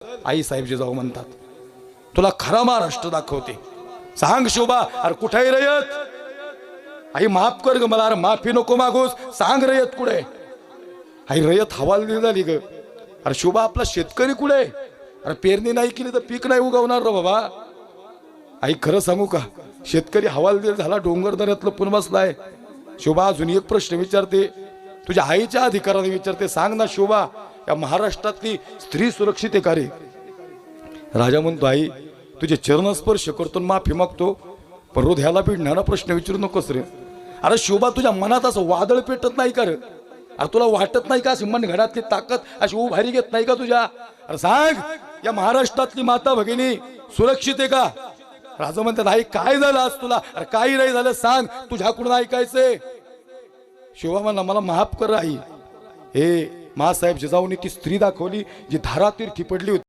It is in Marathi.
आई साहेब जिजाऊ म्हणतात तुला खरा महाराष्ट्र दाखवते. सांग शोभा अरे कुठेही रयत? आई माफ कर ग मला अरे माफी नको मागूस. सांग रयत कुठे आई रयत हवालदिल झाली ग. अरे शोभा आपला शेतकरी कुठे अरे पेरणी नाही केली तर पीक नाही उगवणार रो बाबा. आई खरं सांगू का? शेतकरी हवालदिल झाला डोंगर दऱ्यातलं पुन बसलाय. शोभा अजून एक प्रश्न विचारते. तुझ्या आईच्या अधिकाराने विचारते. सांग ना शोभा या महाराष्ट्रातली स्त्री सुरक्षित आहे का रे? राजा म्हणतो आई तुझे चरणस्पर्श करतो माफी मागतो. पण रोध ह्याला पिढणारा प्रश्न विचारू नकोस रे. अरे शोभा तुझ्या मनात असं वादळ पेटत नाही का रे? अरे तुला वाटत नाही का अशी मनगडातली ताकद अशी उभारी घेत नाही का तुझ्या? अरे सांग या महाराष्ट्रातली माता भगिनी सुरक्षित आहे का? राजा म्हणतात आई काय झालं आज तुला? अरे काही नाही झालं सांग तुझ्याकडून ऐकायचंय. शिवा म्हणला मला माफ कर आई. हे मासाहेब जिजाऊंनी ती स्त्री दाखवली जी धारातीर्थी पडली होती.